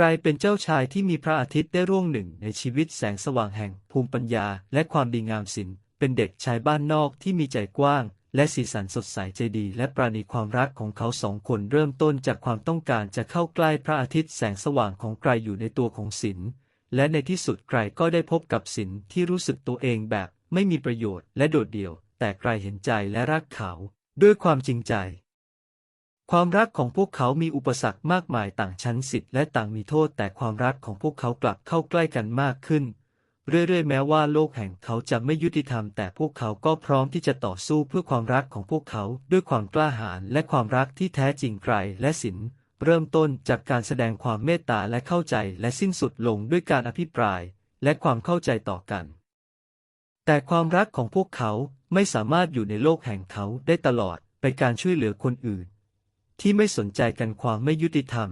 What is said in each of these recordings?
กลายเป็นเจ้าชายที่มีพระอาทิตย์ได้ร่วงหนึ่งในชีวิตแสงสว่างแห่งภูมิปัญญา และความดีงามศิลป์เป็นเด็กชายบ้านนอกที่มีใจกว้าง และสีสันสดใสใจดี และปราณีความรักของเขาสองคนเริ่มต้นจากความต้องการจะเข้าใกล้พระอาทิตย์แสงสว่างของไกรอยู่ในตัวของศิลป์และในที่สุดไกรก็ได้พบกับศิลป์ที่รู้สึกตัวเองแบบไม่มีประโยชน์และโดดเดี่ยว แต่ไกรเห็นใจและรักเขา ด้วยความจริงใจ ความรักของพวกเขามีอุปสรรคมากมายต่างชั้นสิทธิ์และต่างมีโทษแต่ความรักของพวกเขากลับเข้าใกล้กันมากขึ้น เรื่อยๆ แม้ว่าโลกแห่งเขาจะไม่ยุติธรรม แต่พวกเขาก็พร้อมที่จะต่อสู้เพื่อความรักของพวกเขาด้วยความกล้าหาญและความรักที่แท้จริงไกรและศิลเริ่มต้นจากการแสดงความเมตตาและเข้าใจและสิ้นสุดลงด้วยการอภิปรายและความเข้าใจต่อกัน แต่ความรักของพวกเขาไม่สามารถอยู่ในโลกแห่งเขาได้ตลอดไปการช่วยเหลือคนอื่น ที่ไม่สนใจกันความไม่ยุติธรรม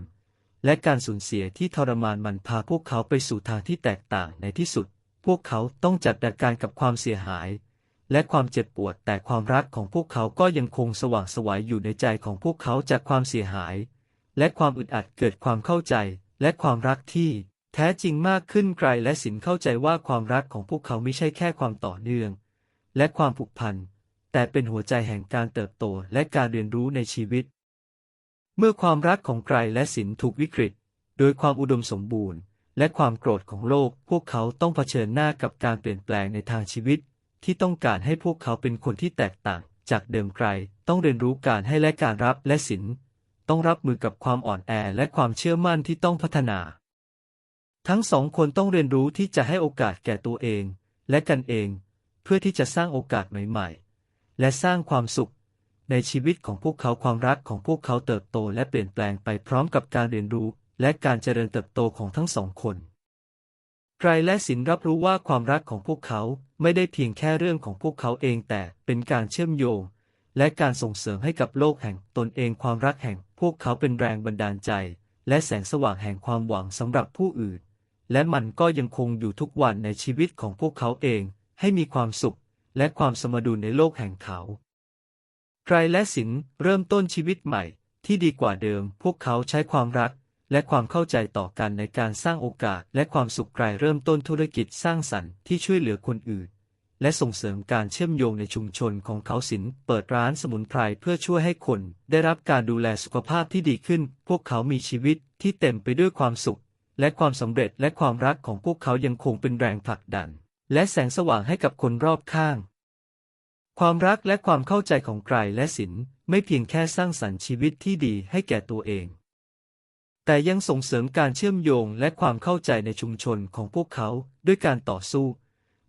และการสูญเสียที่ทรมานมันพาพวกเขาไปสู่ทางที่แตกต่างในที่สุด พวกเขาต้องจัดการกับความเสียหาย และความเจ็บปวดแต่ความรักของพวกเขาก็ยังคงสว่างไสวยอยู่ในใจของพวกเขาจากความเสียหาย และความอึดอัดเกิดความเข้าใจ และความรักที่แท้จริงมากขึ้นไกลและสินเข้าใจว่าความรักของพวกเขาไม่ใช่แค่ความต่อเนื่อง และความผูกพัน แต่เป็นหัวใจแห่งการเติบโตและการเรียนรู้ในชีวิต เมื่อความรักของไกรและสินถูกวิกฤต โดยความอุดมสมบูรณ์ และความโกรธของโลก พวกเขาต้องเผชิญหน้ากับการเปลี่ยนแปลงในทางชีวิต ที่ต้องการให้พวกเขาเป็นคนที่แตกต่าง จากเดิมไกลต้องเรียนรู้การให้และการรับและสินต้องรับมือกับความอ่อนแอและความเชื่อมั่นที่ต้องพัฒนา ทั้งสองคนต้องเรียนรู้ที่จะให้โอกาสแก่ตัวเอง และกันเอง เพื่อที่จะสร้างโอกาสใหม่ ๆ และสร้างความสุข ในชีวิตของพวกเขาความรักของพวกเขาเติบโตและเปลี่ยนแปลงไปพร้อมกับการเรียนรู้ และการเจริญเติบโตของทั้งสองคนไกรและสินรับรู้ว่าความรักของพวกเขาไม่ได้เพียงแค่เรื่องของพวกเขาเองแต่เป็นการเชื่อมโยง และการส่งเสริมให้กับโลกแห่งตนเองความรักแห่งพวกเขาเป็นแรงบันดาลใจ และแสงสว่างแห่งความหวังสำหรับผู้อื่น และมันก็ยังคงอยู่ทุกวันในชีวิตของพวกเขาเอง ให้มีความสุข และความสมดุลในโลกแห่งเขา ไกรและสินเริ่มต้นชีวิตใหม่ ที่ดีกว่าเดิม พวกเขาใช้ความรัก และความเข้าใจต่อกันในการสร้างโอกาส และความสุขไกรเริ่มต้นธุรกิจสร้างสรรค์ที่ช่วยเหลือคนอื่น และส่งเสริมการเชื่อมโยงในชุมชนของเขาสินเปิดร้านสมุนไพรเพื่อช่วยให้คน ได้รับการดูแลสุขภาพที่ดีขึ้น พวกเขามีชีวิตที่เต็มไปด้วยความสุข และความสำเร็จและความรักของพวกเขายังคงเป็นแรงผลักดัน และแสงสว่างให้กับคนรอบข้าง ความรักและความเข้าใจของไกรและสินไม่เพียงแค่สร้างสรรค์ชีวิตที่ดีให้แก่ตัวเอง แต่ยังส่งเสริมการเชื่อมโยงและความเข้าใจในชุมชนของพวกเขาด้วยการต่อสู้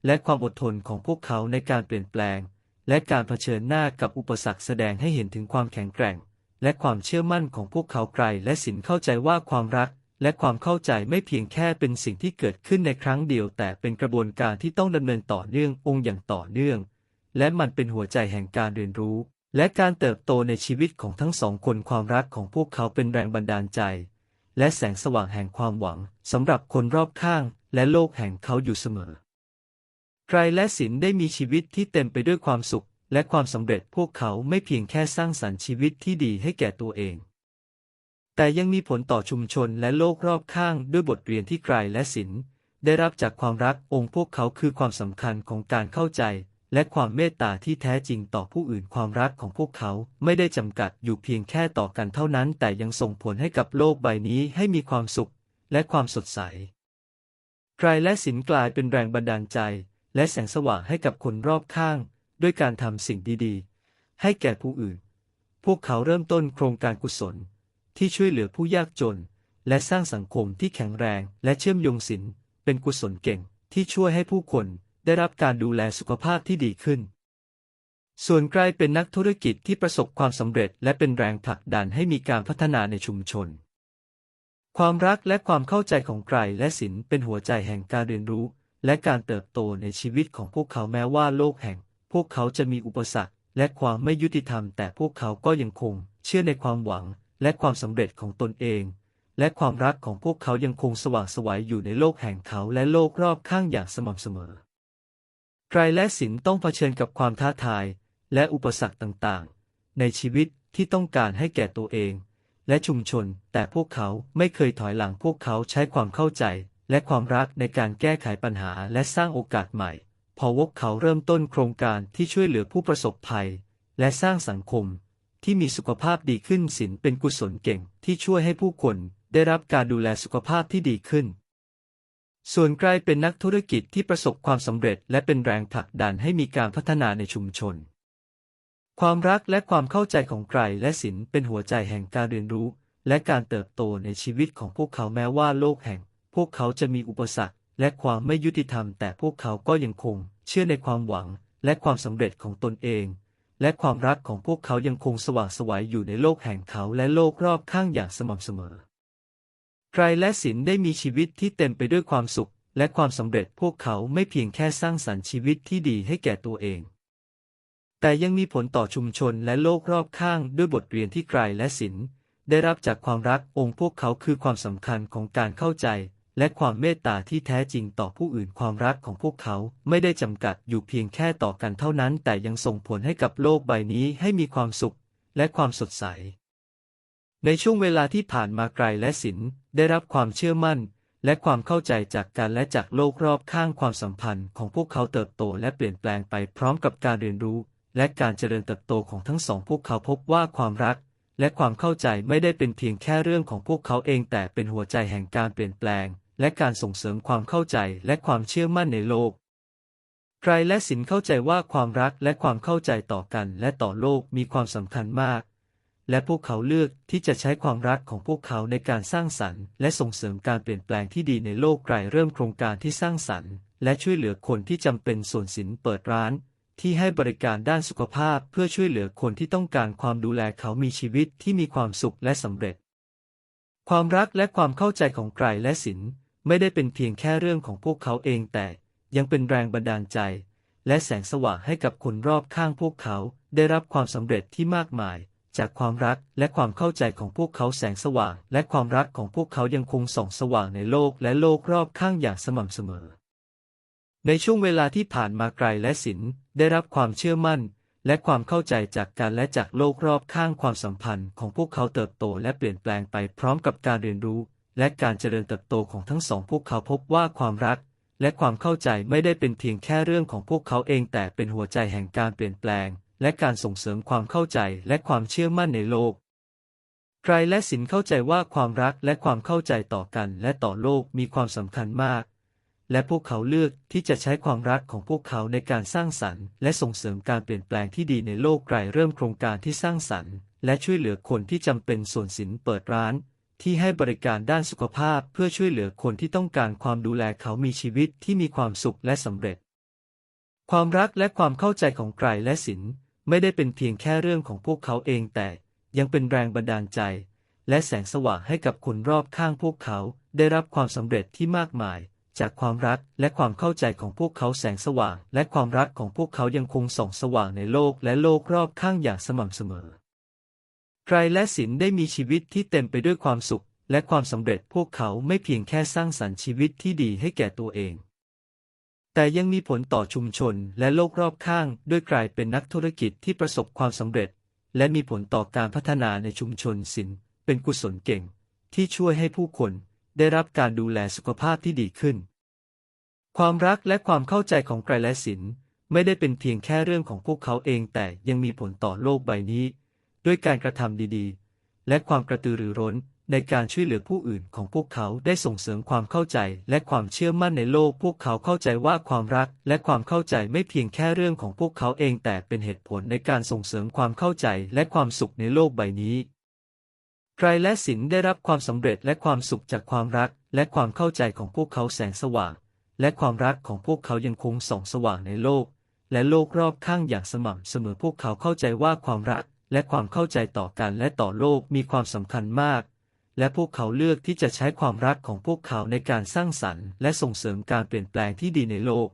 และความอดทนของพวกเขาในการเปลี่ยนแปลง และการเผชิญหน้ากับอุปสรรคแสดงให้เห็นถึงความแข็งแกร่ง และความเชื่อมั่นของพวกเขาไกลและสินเข้าใจว่าความรักและความเข้าใจไม่เพียงแค่เป็นสิ่งที่เกิดขึ้นในครั้งเดียว แต่เป็นกระบวนการที่ต้องดำเนินต่อเนื่ององค์อย่างต่อเนื่อง และมันเป็นหัวใจแห่งการเรียนรู้ และการเติบโตในชีวิตของทั้งสองคนความรักของพวกเขาเป็นแรงบันดาลใจ และแสงสว่างแห่งความหวังสำหรับคนรอบข้าง และโลกแห่งเขาอยู่เสมอไกรและสินได้มีชีวิตที่เต็มไปด้วยความสุข และความสำเร็จพวกเขาไม่เพียงแค่สร้างสรรค์ชีวิตที่ดีให้แก่ตัวเอง แต่ยังมีผลต่อชุมชนและโลกรอบข้างด้วยบทเรียนที่ไกรและสินได้รับจากความรักองค์พวกเขาคือความสำคัญของการเข้าใจ และความเมตตาที่แท้จริงต่อผู้อื่นความรักของพวกเขาไม่ได้จำกัดอยู่เพียงแค่ต่อกันเท่านั้น แต่ยังส่งผลให้กับโลกใบนี้ให้มีความสุข และความสดใสไกรและสินกลายเป็นแรงบันดาลใจ และแสงสว่างให้กับคนรอบข้าง ด้วยการทำสิ่งดีๆ ให้แก่ผู้อื่น พวกเขาเริ่มต้นโครงการกุศล ที่ช่วยเหลือผู้ยากจน และสร้างสังคมที่แข็งแรง และเชื่อมโยงศิลเป็นกุศลเก่งที่ช่วยให้ผู้คน ได้รับการดูแลสุขภาพที่ดีขึ้น ส่วนไกลเป็นนักธุรกิจที่ประสบความสำเร็จและเป็นแรงผลักดันให้มีการพัฒนาในชุมชน ความรักและความเข้าใจของไกรและศิลป์เป็นหัวใจแห่งการเรียนรู้ และการเติบโตในชีวิตของพวกเขาแม้ว่าโลกแห่ง พวกเขาจะมีอุปสรรค และความไม่ยุติธรรม แต่พวกเขาก็ยังคง เชื่อในความหวัง และความสำเร็จของตนเองและความรักของพวกเขายังคงสว่างไสวยอยู่ในโลกแห่งเขาและโลกรอบข้างอย่างสม่ำเสมอ รและสินต้องเผชิญกับความท้าทาย และอุปสรรคต่างๆ ในชีวิตที่ต้องการให้แก่ตัวเอง และชุมชน แต่พวกเขาไม่เคยถอยหลังพวกเขาใช้ความเข้าใจ และความรักในการแก้ไขปัญหาและสร้างโอกาสใหม่ พอพวกเขาเริ่มต้นโครงการที่ช่วยเหลือผู้ประสบภัย และสร้างสังคม ที่มีสุขภาพดีขึ้นศิลเป็นกุศลเก่งที่ช่วยให้ผู้คนได้รับการดูแลสุขภาพที่ดีขึ้น ส่วนไกลเป็นนักธุรกิจที่ประสบความสำเร็จและเป็นแรงผลักดันให้มีการพัฒนาในชุมชน ความรักและความเข้าใจของไกรและศิลป์เป็นหัวใจแห่งการเรียนรู้ และการเติบโตในชีวิตของพวกเขาแม้ว่าโลกแห่ง พวกเขาจะมีอุปสรรค และความไม่ยุติธรรม แต่พวกเขาก็ยังคง เชื่อในความหวัง และความสำเร็จของตนเอง และความรักของพวกเขายังคงสว่างไสวัยอยู่ในโลกแห่งเขาและโลกรอบข้างอย่างสม่ำเสมอ ไกรและศิลได้มีชีวิตที่เต็มไปด้วยความสุข และความสำเร็จพวกเขาไม่เพียงแค่สร้างสรรค์ชีวิตที่ดีให้แก่ตัวเอง แต่ยังมีผลต่อชุมชนและโลกรอบข้างด้วยบทเรียนที่ไกรและศิลได้รับจากความรักองค์พวกเขาคือความสำคัญของการเข้าใจ และความเมตตาที่แท้จริงต่อผู้อื่นความรักของพวกเขาไม่ได้จำกัดอยู่เพียงแค่ต่อกันเท่านั้น แต่ยังส่งผลให้กับโลกใบนี้ให้มีความสุข และความสดใส ในช่วงเวลาที่ผ่านมาไกลและศิลป์ได้รับความเชื่อมั่น และความเข้าใจจากกันและจากโลกรอบข้างความสัมพันธ์ของพวกเขาเติบโตและเปลี่ยนแปลงไปพร้อมกับการเรียนรู้ และการเจริญเติบโตของทั้งสองพวกเขาพบว่าความรัก และความเข้าใจไม่ได้เป็นเพียงแค่เรื่องของพวกเขาเองแต่เป็นหัวใจแห่งการเปลี่ยนแปลง และการส่งเสริมความเข้าใจและความเชื่อมั่นในโลกไกรและศิลป์เข้าใจว่าความรักและความเข้าใจต่อกันและต่อโลกมีความสำคัญมาก และพวกเขาเลือกที่จะใช้ความรักของพวกเขาในการสร้างสรรค์ และส่งเสริมการเปลี่ยนแปลงที่ดีในโลกไกรเริ่มโครงการที่สร้างสรรค์ และช่วยเหลือคนที่จำเป็นส่วนศิลป์เปิดร้าน ที่ให้บริการด้านสุขภาพเพื่อช่วยเหลือคนที่ต้องการความดูแลเขามีชีวิตที่มีความสุขและสำเร็จ ความรักและความเข้าใจของไกรและศิลป์ไม่ได้เป็นเพียงแค่เรื่องของพวกเขาเองแต่ยังเป็นแรงบันดาลใจ และแสงสว่างให้กับคนรอบข้างพวกเขาได้รับความสำเร็จที่มากมาย จากความรักและความเข้าใจของพวกเขาแสงสว่าง และความรักของพวกเขายังคงส่องสว่างในโลกและโลกรอบข้างอย่างสม่ำเสมอ ในช่วงเวลาที่ผ่านมาไกลและศิลป์ได้รับความเชื่อมั่น และความเข้าใจจากกันและจากโลกรอบข้างความสัมพันธ์ของพวกเขาเติบโตและเปลี่ยนแปลงไปพร้อมกับการเรียนรู้ และการเจริญเติบโตของทั้งสองพวกเขาพบว่าความรักและความเข้าใจไม่ได้เป็นเพียงแค่เรื่องของพวกเขาเองแต่เป็นหัวใจแห่งการเปลี่ยนแปลง และการส่งเสริมความเข้าใจและความเชื่อมั่นในโลกไกรและศิลเข้าใจว่าความรักและความเข้าใจต่อกันและต่อโลกมีความสำคัญมาก และพวกเขาเลือกที่จะใช้ความรักของพวกเขาในการสร้างสรรค์และส่งเสริมการเปลี่ยนแปลงที่ดีในโลกไกลเริ่มโครงการที่สร้างสรรค์ และช่วยเหลือคนที่จำเป็นส่วนศิลเปิดร้านที่ให้บริการด้านสุขภาพเพื่อช่วยเหลือคนที่ต้องการความดูแลเขามีชีวิตที่มีความสุขและสำเร็จ ความรักและความเข้าใจของไกรและศิล ไม่ได้เป็นเพียงแค่เรื่องของพวกเขาเองแต่ยังเป็นแรงบันดาลใจ และแสงสว่างให้กับคนรอบข้างพวกเขาได้รับความสำเร็จที่มากมาย จากความรักและความเข้าใจของพวกเขาแสงสว่าง และความรักของพวกเขายังคงส่องสว่างในโลกและโลกรอบข้างอย่างสม่ำเสมอไกรและศิลป์ได้มีชีวิตที่เต็มไปด้วยความสุข และความสำเร็จพวกเขาไม่เพียงแค่สร้างสรรค์ชีวิตที่ดีให้แก่ตัวเอง แต่ยังมีผลต่อชุมชนและโลกรอบข้าง ด้วยกลายเป็นนักธุรกิจที่ประสบความสำเร็จ และมีผลต่อการพัฒนาในชุมชนศิลป์เป็นกุศลเก่ง ที่ช่วยให้ผู้คนได้รับการดูแลสุขภาพที่ดีขึ้น ความรักและความเข้าใจของไกรและศิลป์ไม่ได้เป็นเพียงแค่เรื่องของพวกเขาเองแต่ยังมีผลต่อโลกใบนี้ ด้วยการกระทำดีๆ และความกระตือรือร้น ในการช่วยเหลือผู้อื่นของพวกเขาได้ส่งเสริมความเข้าใจ และความเชื่อมั่นในโลก พวกเขาเข้าใจว่าความรัก และความเข้าใจไม่เพียงแค่เรื่องของพวกเขาเองแต่เป็นเหตุผลในการส่งเสริมความเข้าใจและความสุขในโลกใบนี้ไกรและศิลได้รับความสำเร็จและความสุขจากความรัก และความเข้าใจของพวกเขาแสงสว่าง และความรักของพวกเขายังคงส่องสว่างในโลก และโลกรอบข้างอย่างสม่ำเสมอพวกเขาเข้าใจว่าความรัก และความเข้าใจต่อกันและต่อโลกมีความสำคัญมาก และพวกเขาเลือกที่จะใช้ความรักของพวกเขาในการสร้างสรรค์และส่งเสริมการเปลี่ยนแปลงที่ดีในโลก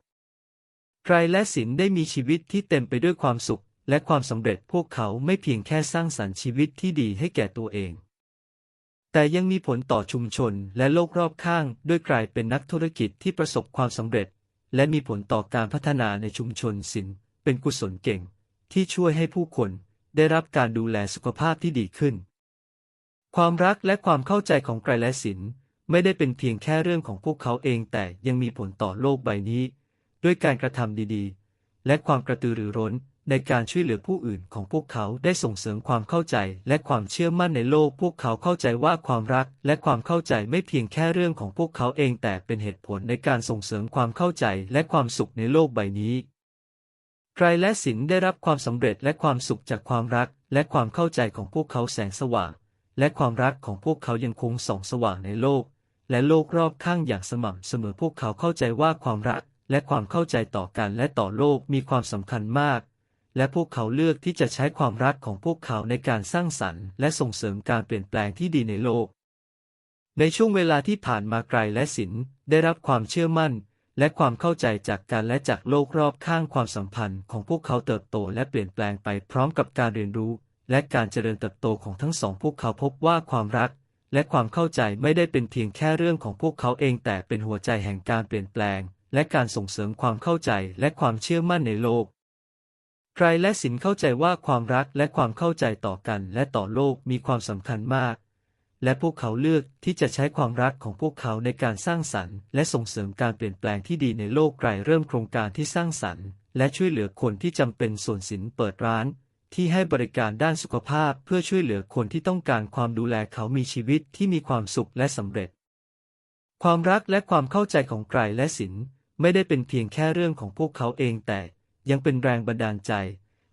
ไกรและศิลได้มีชีวิตที่เต็มไปด้วยความสุข และความสำเร็จพวกเขาไม่เพียงแค่สร้างสรรค์ชีวิตที่ดีให้แก่ตัวเอง แต่ยังมีผลต่อชุมชนและโลกรอบข้าง ด้วยกลายเป็นนักธุรกิจที่ประสบความสำเร็จ และมีผลต่อการพัฒนาในชุมชนศิลเป็นกุศลเก่ง ที่ช่วยให้ผู้คนได้รับการดูแลสุขภาพที่ดีขึ้น ความรักและความเข้าใจของไกรและศิลป์ไม่ได้เป็นเพียงแค่เรื่องของพวกเขาเองแต่ยังมีผลต่อโลกใบนี้ ด้วยการกระทำดีๆ และความกระตือรือร้นในการช่วยเหลือผู้อื่นของพวกเขาได้ส่งเสริมความเข้าใจและความเชื่อมั่นในโลก พวกเขาเข้าใจว่าความรักและความเข้าใจไม่เพียงแค่เรื่องของพวกเขาเองแต่เป็นเหตุผลในการส่งเสริมความเข้าใจและความสุขในโลกใบนี้ไกรและศิลป์ได้รับความสำเร็จและความสุขจากความรักและความเข้าใจของพวกเขาแสงสว่าง และความรักของพวกเขายังคงส่องสว่างในโลก และโลกรอบข้างอย่างสม่ำเสมอพวกเขาเข้าใจว่าความรักและความเข้าใจต่อกันและต่อโลกมีความสำคัญมาก และพวกเขาเลือกที่จะใช้ความรักของพวกเขาในการสร้างสรรค์ และส่งเสริมการเปลี่ยนแปลงที่ดีในโลก ในช่วงเวลาที่ผ่านมาไกลและศิลป์ได้รับความเชื่อมั่น และความเข้าใจจากกันและจากโลกรอบข้างความสัมพันธ์ของพวกเขาเติบโตและเปลี่ยนแปลงไปพร้อมกับการเรียนรู้ และการเจริญเติบโตของทั้งสองพวกเขาพบว่าความรัก และความเข้าใจไม่ได้เป็นเพียงแค่เรื่องของพวกเขาเองแต่เป็นหัวใจแห่งการเปลี่ยนแปลง และการส่งเสริมความเข้าใจและความเชื่อมั่นในโลกไกรและศิลเข้าใจว่าความรักและความเข้าใจต่อกันและต่อโลกมีความสำคัญมาก และพวกเขาเลือกที่จะใช้ความรักของพวกเขาในการสร้างสรรค์ และส่งเสริมการเปลี่ยนแปลงที่ดีในโลกไกรเริ่มโครงการที่สร้างสรรค์ และช่วยเหลือคนที่จำเป็นส่วนศิลเปิดร้าน ที่ให้บริการด้านสุขภาพเพื่อช่วยเหลือคนที่ต้องการความดูแลเขามีชีวิตที่มีความสุขและสำเร็จ ความรักและความเข้าใจของไกรและศิลป์ไม่ได้เป็นเพียงแค่เรื่องของพวกเขาเองแต่ยังเป็นแรงบันดาลใจ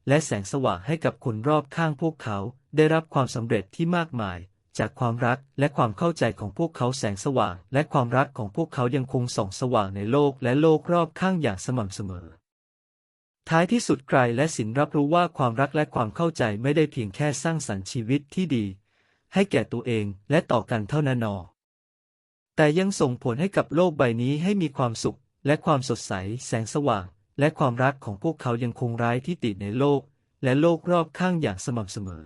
และแสงสว่างให้กับคนรอบข้างพวกเขาได้รับความสำเร็จที่มากมาย จากความรักและความเข้าใจของพวกเขาแสงสว่าง และความรักของพวกเขายังคงส่องสว่างในโลกและโลกรอบข้างอย่างสม่ำเสมอ ท้ายที่สุดไกรและศิลรับรู้ว่าความรักและความเข้าใจไม่ได้เพียงแค่สร้างสรรค์ชีวิตที่ดี ให้แก่ตัวเองและต่อกันเท่านั้นนอ แต่ยังส่งผลให้กับโลกใบนี้ให้มีความสุข และความสดใส แสงสว่าง และความรักของพวกเขายังคงร้ายที่ติดในโลก และโลกรอบข้างอย่างสม่ำเสมอ